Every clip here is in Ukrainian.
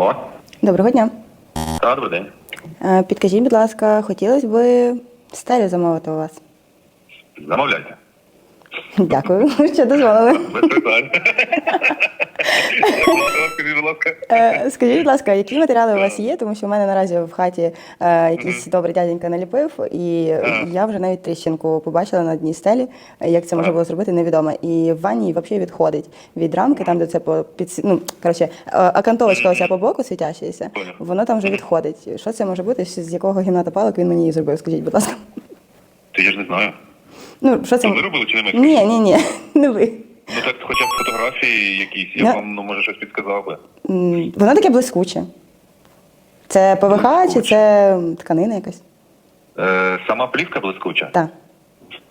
Алло, Доброго дня. добрий день. Е, Підкажіть, будь ласка, хотілося б стелю замовити у вас. Замовляйте. Дякую, що дозволили. Без питань. Скажіть, будь ласка. Е, Скажіть, будь ласка, які матеріали у вас є? Тому що в мене наразі в хаті е, якийсь добрий дяденька наліпив, і я вже навіть тріщинку побачила на дні стелі. Як це може було зробити, невідомо. І в ванні взагалі відходить від рамки, там де це по під ну коротше, е, акантовочка оця по боку світящаяся, воно там вже відходить. Що це може бути? З якого гімната палок він мені її зробив? Скажіть, будь ласка. Ти я ж не знаю. Ну що це? Ви робили чи не ми? Ні, ні, ні, не ви. Ну так хоча б фотографії якісь, я Ну. вам ну, може щось підказав би. Воно таке блискуче. Це ПВХ чи це тканина якась? Е, сама плівка блискуча. Так.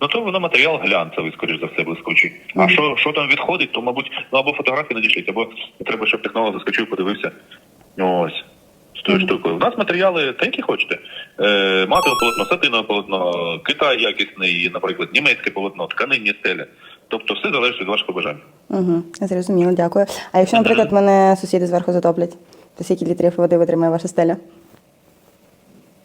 Ну то воно матеріал глянцевий, скоріш за все, блискучий. А що, що там відходить, то, мабуть, ну або фотографії надішліть, або треба, щоб технолог заскочив, подивився. Ось. З тою штукою. У нас матеріали та які хочете. Е, матове полотно, сатинове полотно, Китай якісний, наприклад, німецьке полотно, тканинні стелі. Тобто все залежить від вашого бажання. Угу. Зрозуміло, дякую. А якщо, наприклад, мене сусіди зверху затоплять, то скільки літрів води витримає ваша стеля?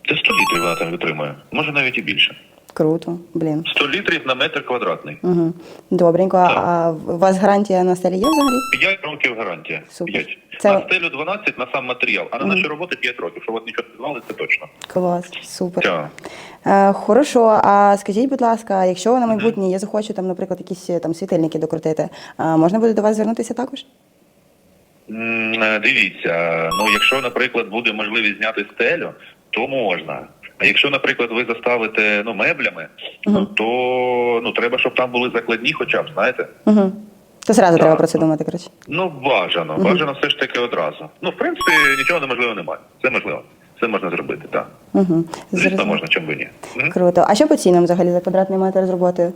Це 100 літрів вона там витримує, може навіть і більше. Круто, блін. 100 літрів на метр квадратний. Угу. Добренько. А- А у вас гарантія на стелі є взагалі? 5 років гарантія. Супер. 5. Це- На стелю 12 на сам матеріал, а на наші роботи 5 років. Щоб вас нічого не звали, це точно. Клас, супер. Е, хорошо, а скажіть, будь ласка, якщо на майбутнє я захочу там, наприклад, якісь е, там світильники докрутити, а можна буде до вас звернутися також? Е, Дивіться, ну якщо, наприклад, буде можливість зняти стелю, то можна. А якщо, наприклад, ви заставите ну, меблями, Мгм. то ну треба, щоб там були закладні, хоча б, знаєте. Угу. То зразу треба про це думати, коротше. Ну, бажано, бажано все ж таки одразу. Ну, в принципі, нічого неможливого немає. Це можливо. Це можна зробити, так. Угу. Звісно, можна, чому би ні. Мгм. Круто. А що по цінам взагалі за квадратний метр з роботою?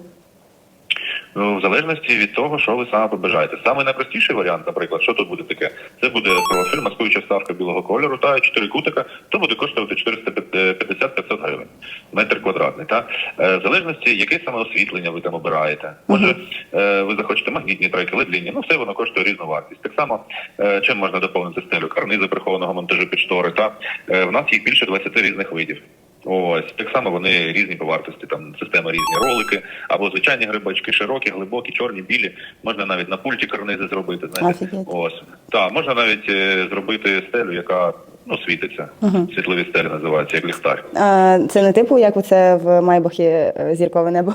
Ну, в залежності від того, що ви саме побажаєте. Саме найпростіший варіант, наприклад, що тут буде таке? Це буде профіль, маскуюча ставка білого кольору та чотири кутика, то буде коштувати 450-500 гривень метр квадратний. Та Е, в залежності, яке саме освітлення ви там обираєте. Може, е, ви захочете магнітні треки, ледліні, ну все воно коштує різну вартість. Так само, е, чим можна доповнити стелю? Карнизи прихованого монтажу під штори. Та Е, в нас їх більше 20 різних видів. Ось так само вони різні по вартості. Там система різні ролики або звичайні грибочки, широкі, глибокі, чорні, білі. Можна навіть на пульті карнизи зробити. Знаєте, Офігеть. ось так, можна навіть е, зробити стелю, яка ну світиться. Світлові стелі називаються, як ліхтар. А, це не типу, як це в Майбахі е, зіркове небо.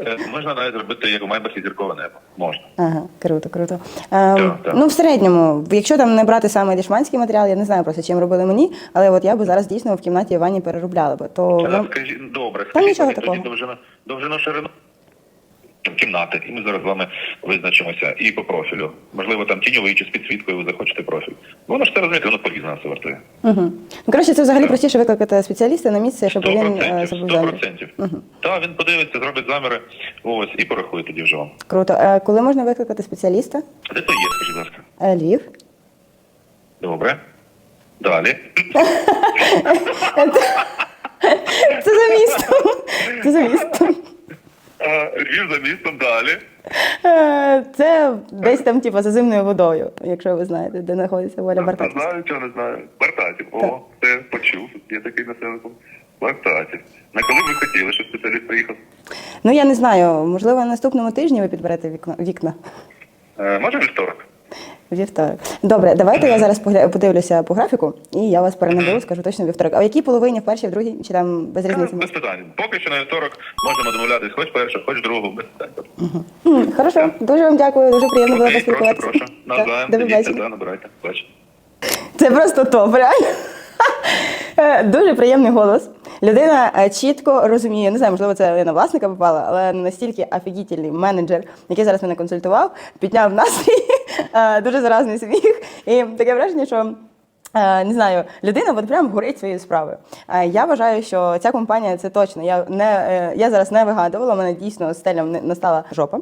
Е, можна навіть зробити як у Майбахі зіркове небо. Можна. Ага, круто, круто. Е. Ну, в середньому, якщо там не брати саме дешманський матеріал, я не знаю просто, чим робили мені, але от я би зараз дійсно в кімнаті в ванні переробляла би. То Е, Скажіть, добре, скажіть тоді такого. довжину, довжину ширину кімнати, і ми зараз з вами визначимося і по профілю. Можливо, там тіньовий чи з підсвіткою ви захочете профіль. Воно ж це розумієте, воно по-різному все вартує. Угу. Ну, коротше, це взагалі Так. простіше викликати спеціаліста на місце, щоб він зробив сто замір. Так, він подивиться, зробить заміри, ось, і порахує тоді вже вам. Круто. Е, коли можна викликати спеціаліста? Де то є, скажіть, будь ласка. Е, Львів. Добре. Далі. Це за містом. Це за містом. Львів за містом далі. Е, Це десь там, типу, за зимною водою, якщо ви знаєте, де знаходиться воля Не Бартаківська. знаю, чого не знаю. Бартатів. О, це почув. Є такий населений пункт. Бартатів. На коли ви хотіли, щоб спеціаліст приїхав? Ну я не знаю, можливо, на наступному тижні ви підберете вікна. вікна. Е, може вівторок? Вівторок. Добре, давайте я зараз подивлюся по графіку, і я вас перенаберу, скажу точно вівторок. А в якій половині, в першій, в другій, чи там без різниці? Без питань. Поки що на вівторок можемо домовлятись хоч першу, хоч другу, без питань. М, Хорошо, дуже вам дякую, дуже приємно було Окей, прошу, поспілкуватися. прошу. Навзаєм, До побачення. да, набирайте. Це просто топ, реально. Е, Дуже приємний голос. Людина е, чітко розуміє, не знаю, можливо, це я на власника попала, але настільки офігітельний менеджер, який зараз мене консультував, підняв настрій, е, дуже заразний сміх. І таке враження, що. е, Не знаю, людина от прям горить своєю справою. Е, Я вважаю, що ця компанія це точно. Я не е, я зараз не вигадувала. Мене дійсно не- настала жопа.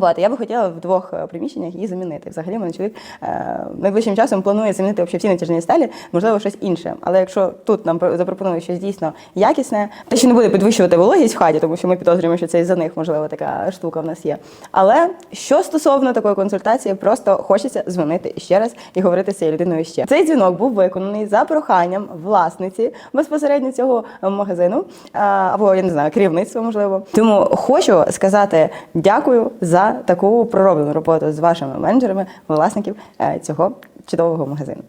От, я би хотіла в двох е, приміщеннях її замінити. Взагалі, мене чоловік е, найближчим часом планує замінити взагалі всі натяжні стелі, можливо, щось інше. Але якщо тут нам про- запропонують щось дійсно якісне, те, що не буде підвищувати вологість в хаті, тому що ми підозрюємо, що це із-за них, можливо, така штука в нас є. Але що стосовно такої консультації, просто хочеться дзвонити ще раз і говорити з цією людиною ще. Цей дзвінок був виконаний за проханням власниці безпосередньо цього е, магазину а, або я не знаю, керівництва, можливо. Тому хочу сказати дякую за таку пророблену роботу з вашими менеджерами, власників е, цього чудового магазину.